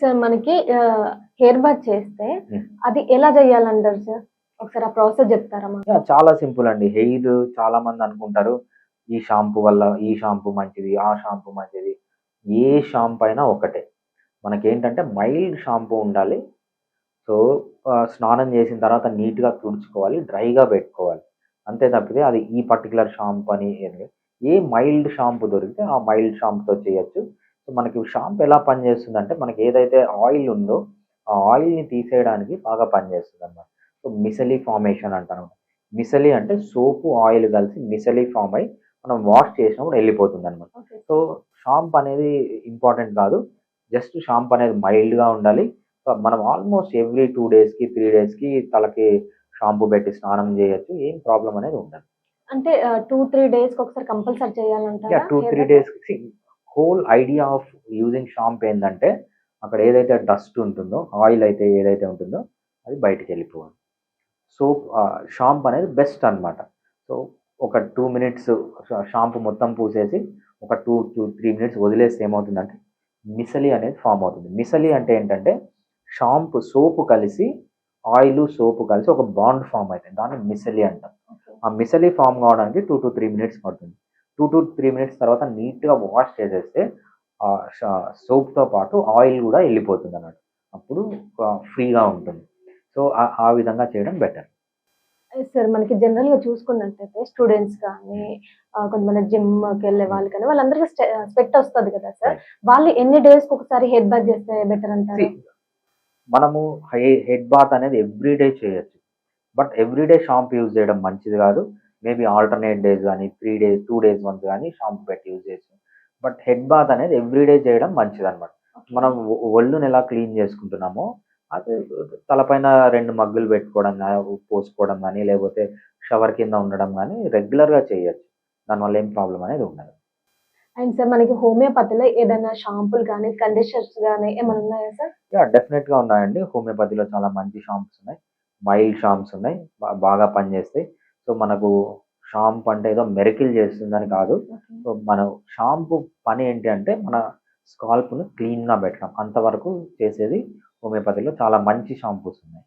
Sir మనకి hair bath చేస్తే Hmm. అది ఎలా చేయాలంటారు సార్? ఒకసారి ఆ ప్రాసెస్ చెప్తారా మాకు? చాలా సింపుల్ అండి. హెయిర్ చాలా మంది అనుకుంటారు ఈ షాంపూ వల్ల ఈ షాంపూ మంచిది ఆ షాంపూ మంచిది. ఏ షాంపూ అయినా ఒకటే. మనకేంటంటే మైల్డ్ షాంపూ ఉండాలి. సో స్నానం చేసిన తర్వాత నీట్గా తుడుచుకోవాలి డ్రైగా పెట్టుకోవాలి. అంతే తప్పితే అది ఈ పర్టికులర్ షాంపూ అని. ఏ మైల్డ్ షాంపూ దొరికితే ఆ మైల్డ్ షాంపూతో చేయొచ్చు. సో మనకి షాంపూ ఎలా పనిచేస్తుందంటే మనకి ఏదైతే ఆయిల్ ఉందో ఆ ఆయిల్ని తీసేయడానికి బాగా పనిచేస్తుంది అన్నమాట సో మిసలీ ఫార్మేషన్ అంటారు మిసలీ అంటే సోపు ఆయిల్ కలిసి మిసలీ ఫామ్ అయి మనం వాష్ చేసినప్పుడు వెళ్ళిపోతుంది అనమాట సో షాంప్ అనేది ఇంపార్టెంట్ కాదు. జస్ట్ షాంప్ అనేది మైల్డ్గా ఉండాలి. మనం ఆల్మోస్ట్ ఎవ్రీ టూ డేస్కి త్రీ డేస్కి తలకి షాంపూ పెట్టి స్నానం చేయొచ్చు. ఏం ప్రాబ్లం అనేది ఉండదు. అంటే టూ త్రీ డేస్కి ఒకసారి కంపల్సరీ యా చేయాలంటారా two three bath? Whole idea of using shampoo ఏంటంటే అక్కడ ఏదైతే డస్ట్ ఉంటుందో ఆయిల్ అయితే ఏదైతే ఉంటుందో అది బయటికి వెళ్ళిపోవాలి. సోప్ షాంప్ అనేది బెస్ట్ అన్నమాట. సో ఒక టూ మినిట్స్ షాంపూ మొత్తం పూసేసి ఒక టూ టూ త్రీ మినిట్స్ వదిలేస్తే ఏమవుతుందంటే మిసలి అనేది ఫామ్ అవుతుంది. మిసలి అంటే ఏంటంటే షాంపు సోపు కలిసి ఆయిల్ సోపు కలిసి ఒక బాండ్ ఫామ్ అవుతుంది. దాన్ని మిసలి అంటాం. Okay. ఆ మిసలి ఫామ్ కావడానికి టూ టు త్రీ మినిట్స్ పడుతుంది. టూ టు త్రీ మినిట్స్ తర్వాత నీట్గా వాష్ చేసేస్తే సోప్తో పాటు ఆయిల్ కూడా వెళ్ళిపోతుంది అన్నట్టు అప్పుడు ఫ్రీగా ఉంటుంది. సో ఆ- విధంగా చేయడం బెటర్. సార్ మనకి జనరల్గా చూసుకున్నట్టయితే స్టూడెంట్స్ కానీ కొంతమంది జిమ్కి వెళ్ళే వాళ్ళు కానీ వాళ్ళందరికీ స్పెట్ వస్తుంది కదా సార్. వాళ్ళు ఎన్ని డేస్కి ఒకసారి హెడ్ బాత్ చేస్తే బెటర్ అంటారు? మనము హెడ్ బాత్ అనేది ఎవ్రీడే చేయొచ్చు. బట్ ఎవ్రీడే షాంపూ యూజ్ చేయడం మంచిది కాదు. మేబీ ఆల్టర్నేట్ డేస్ కానీ three days two days once కానీ షాంపూ పెట్టి యూజ్ చేయొచ్చు బట్ హెడ్ బాత్ అనేది ఎవ్రీడే చేయడం మంచిది అనమాట మనం ఒళ్ళుని ఎలా క్లీన్ చేసుకుంటున్నామో అది తలపైన రెండు మగ్గులు పెట్టుకోవడం కానీ పోసుకోవడం కానీ లేకపోతే షవర్ కింద ఉండడం కానీ రెగ్యులర్గా చేయొచ్చు. దానివల్ల ఏం ప్రాబ్లం అనేది ఉండదు. అండ్ సార్ మనకి హోమియోపతిలో ఏదైనా షాంపూలు కానీ కండిషనర్స్ కానీ ఏమైనా ఉన్నాయా సార్ యా డెఫినెట్గా ఉన్నాయండి. హోమియోపతిలో చాలా మంచి షాంప్స్ ఉన్నాయి. మైల్డ్ షాంప్స్ ఉన్నాయి. బాగా పనిచేస్తాయి. సో మనకు షాంపూ అంటే ఏదో మెరికిల్ చేస్తుందని కాదు. సో మన షాంపూ పని ఏంటి అంటే మన స్కాల్ప్ను క్లీన్గా పెట్టడం. అంతవరకు చేసేది హోమియోపతిలో చాలా మంచి షాంపూస్ ఉన్నాయి.